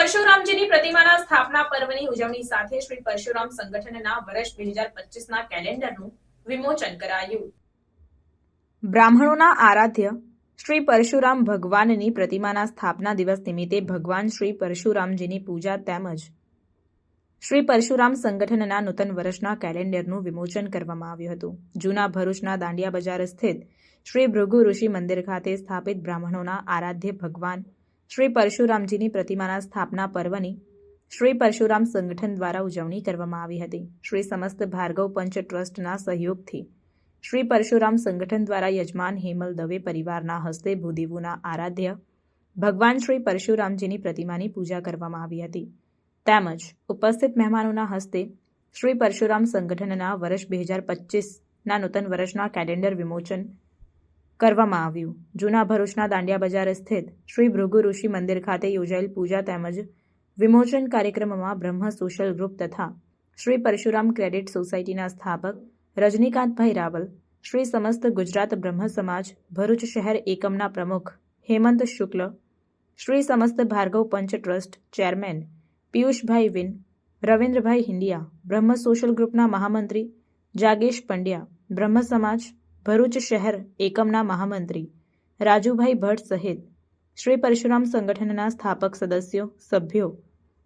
પરશુરામજીની પ્રતિમાના સ્થાપના પર્વની ઉજવણી સાથે શ્રી પરશુરામ સંગઠનના વર્ષ બે હજાર પચીસના કેલેન્ડરનું વિમોચન કરાયું. બ્રાહ્મણોના આરાધ્ય શ્રી પરશુરામ ભગવાનની પ્રતિમાના સ્થાપના દિવસ નિમિત્તે ભગવાન શ્રી પરશુરામજીની પૂજા તેમજ શ્રી પરશુરામ સંગઠનના નૂતન વર્ષના કેલેન્ડરનું વિમોચન કરવામાં આવ્યું હતું. જૂના ભરૂચના દાંડિયા બજાર સ્થિત શ્રી ભૃગુ ઋષિ મંદિર ખાતે સ્થાપિત બ્રાહ્મણોના આરાધ્ય ભગવાન શ્રી પરશુરામજીની પ્રતિમાના સ્થાપના પર્વની શ્રી પરશુરામ સંગઠન દ્વારા ઉજવણી કરવામાં આવી હતી. શ્રી સમસ્ત ભાર્ગવ પંચ ટ્રસ્ટના સહયોગથી શ્રી પરશુરામ સંગઠન દ્વારા યજમાન હેમલ દવે પરિવારના હસ્તે ભૂદેવુના આરાધ્ય ભગવાન શ્રી પરશુરામજીની પ્રતિમાની પૂજા કરવામાં આવી હતી. તેમજ ઉપસ્થિત મહેમાનોના હસ્તે શ્રી પરશુરામ સંગઠનના વર્ષ બે હજાર પચીસના નૂતન વર્ષના કેલેન્ડર વિમોચન કરવામાં આવ્યું. જૂના ભરૂચના દાંડિયા બજાર સ્થિત શ્રી ભૃગુ ઋષિ મંદિર ખાતે યોજાયેલ પૂજા તેમજ વિમોચન કાર્યક્રમમાં બ્રહ્મ સોશિયલ ગ્રુપ તથા શ્રી પરશુરામ ક્રેડિટ સોસાયટીના સ્થાપક રજનીકાંતભાઈ રાવલ, શ્રી સમસ્ત ગુજરાત બ્રહ્મ સમાજ, ભરૂચ શહેર એકમના પ્રમુખ હેમંત શુક્લ, શ્રી સમસ્ત ભાર્ગવ પંચ ટ્રસ્ટ ચેરમેન પિયુષભાઈ વિન, રવિન્દ્રભાઈ હિંડિયા, બ્રહ્મ સોશિયલ ગ્રુપના મહામંત્રી જાગેશ પંડ્યા, બ્રહ્મ સમાજ ભરૂચ શહેર એકમના મહામંત્રી રાજુભાઈ ભટ્ટ સહિત શ્રી પરશુરામ સંગઠનના સ્થાપક સદસ્યો, સભ્યો,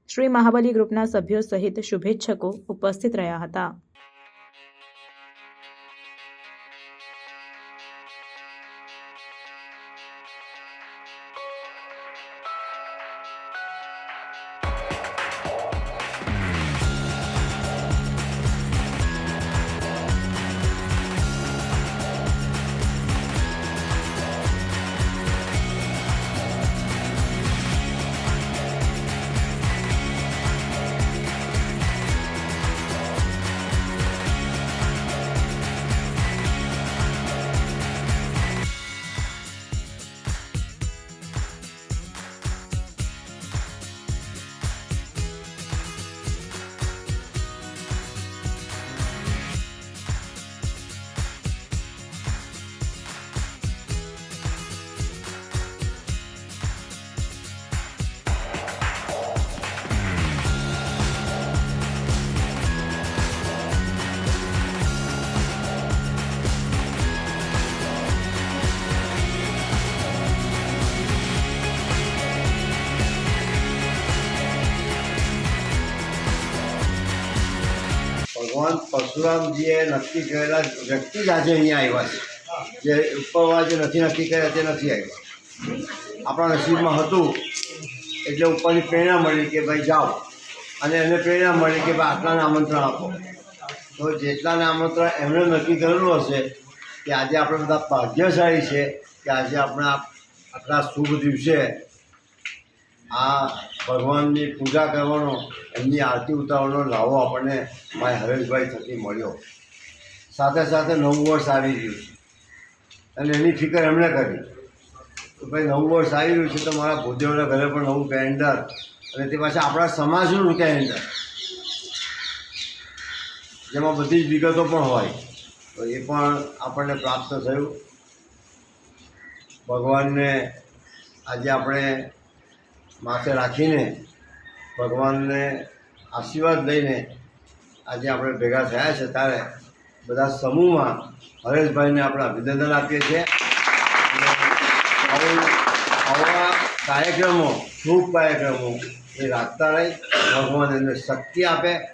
શ્રી મહાબલી ગ્રુપના સભ્યો સહિત શુભેચ્છકો ઉપસ્થિત રહ્યા હતા. ભગવાન પરશુરામજીએ નક્કી કરેલા વ્યક્તિ જ આજે અહીંયા આવ્યા છે. જે ઉપરવાળા જે નથી નક્કી કર્યા તે નથી આવ્યા. આપણા નસીબમાં હતું, એટલે ઉપરની પ્રેરણા મળી કે ભાઈ જાઓ. અને એને પ્રેરણા મળી કે ભાઈ આટલાને આમંત્રણ આપો. તો જેટલાને આમંત્રણ એમણે નક્કી કરેલું હશે કે આજે આપણે બધા ભાગ્યશાળી છે કે આજે આપણા આટલા શુભ દિવસે આ ભગવાનની પૂજા કરવાનો, એમની આરતી ઉતારવાનો લાવો આપણને માય હરેશભાઈ થકી મળ્યો. સાથે સાથે નવું વર્ષ આવી ગયું અને એની ફિકર એમણે કરી. કે ભાઈ નવું વર્ષ આવી રહ્યું છે તો મારા ભૂદેવના ઘરે પણ નવું કેલેન્ડર અને તે પાછા આપણા સમાજનું કેલેન્ડર જેમાં બધી જ વિગતો પણ હોય. તો એ પણ આપણને પ્રાપ્ત થયું. ભગવાનને આજે આપણે માથે રાખીને ભગવાનને આશીર્વાદ લઈને આજે આપણે ભેગા થયા છે ત્યારે બધા સમૂહમાં હરેશભાઈને આપણે અભિનંદન આપીએ છીએ. આવા કાર્યક્રમો, શુભ કાર્યક્રમો એ રાખતા રહી, ભગવાન એમને શક્તિ આપે.